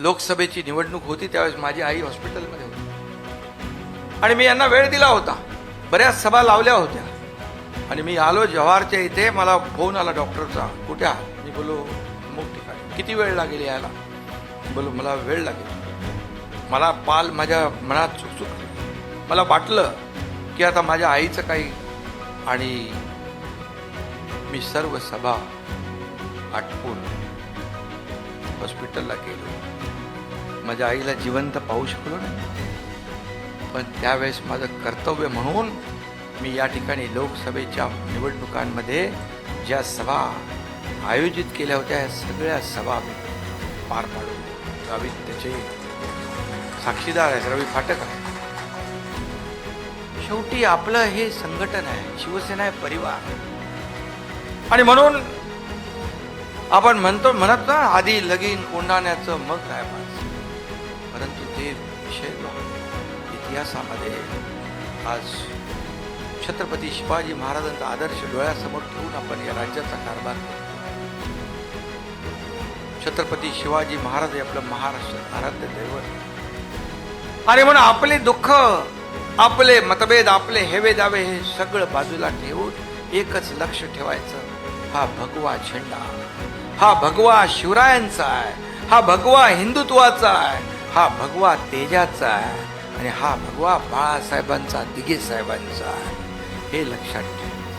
लोकसभेची निवडणूक होती त्यावेळेस माझी आई हॉस्पिटलमध्ये होती. आणि मी यांना वेळ दिला होता. बऱ्याच सभा लावल्या होत्या. आणि मी आलो जव्हारच्या इथे मला फोन आला डॉक्टरचा कुठे आहात? मी बोलो अमुक ठिकाणी. किती वेळ लागेल यायला? बोलो मला वेळ लागेल. मला पाल माझ्या मनात चुकचुक मला वाटलं की आता माझ्या आईचं काही आणि मी सर्व सभा आटपून हॉस्पिटलला गेलो. माझ्या आईला जिवंत पाहू शकलो नाही. पण त्यावेळेस माझं कर्तव्य म्हणून मी या ठिकाणी लोकसभेच्या निवडणुकांमध्ये ज्या सभा आयोजित केल्या होत्या या सगळ्या सभा मी पार पाडून रवी त्याचे साक्षीदार आहेत रवी फाटक आहे. शेवटी आपलं हे संघटन आहे शिवसेना आहे परिवार आणि म्हणून आपण म्हणतो म्हणत ना आधी लगीन कोंडाण्याचं मग काय पाच परंतु ते विषय इतिहासामध्ये आज छत्रपती शिवाजी महाराजांचा आदर्श डोळ्यासमोर ठेवून आपण या राज्याचा कारभार छत्रपती शिवाजी महाराज हे आपलं महाराष्ट्र आराध्य दैवत आणि म्हणून आपले दुःख आपले मतभेद आपले हेवे दावे हे सगळं बाजूला ठेवून एकच लक्ष ठेवायचं हा भगवा झेंडा. हा भगवा शिवरायांचा आहे. हा भगवा हिंदुत्वाचा आहे. हा भगवा तेजाचा आहे. आणि हा भगवा बाळासाहेबांचा दिगे साहेबांचा आहे. हे लक्षात ठेव.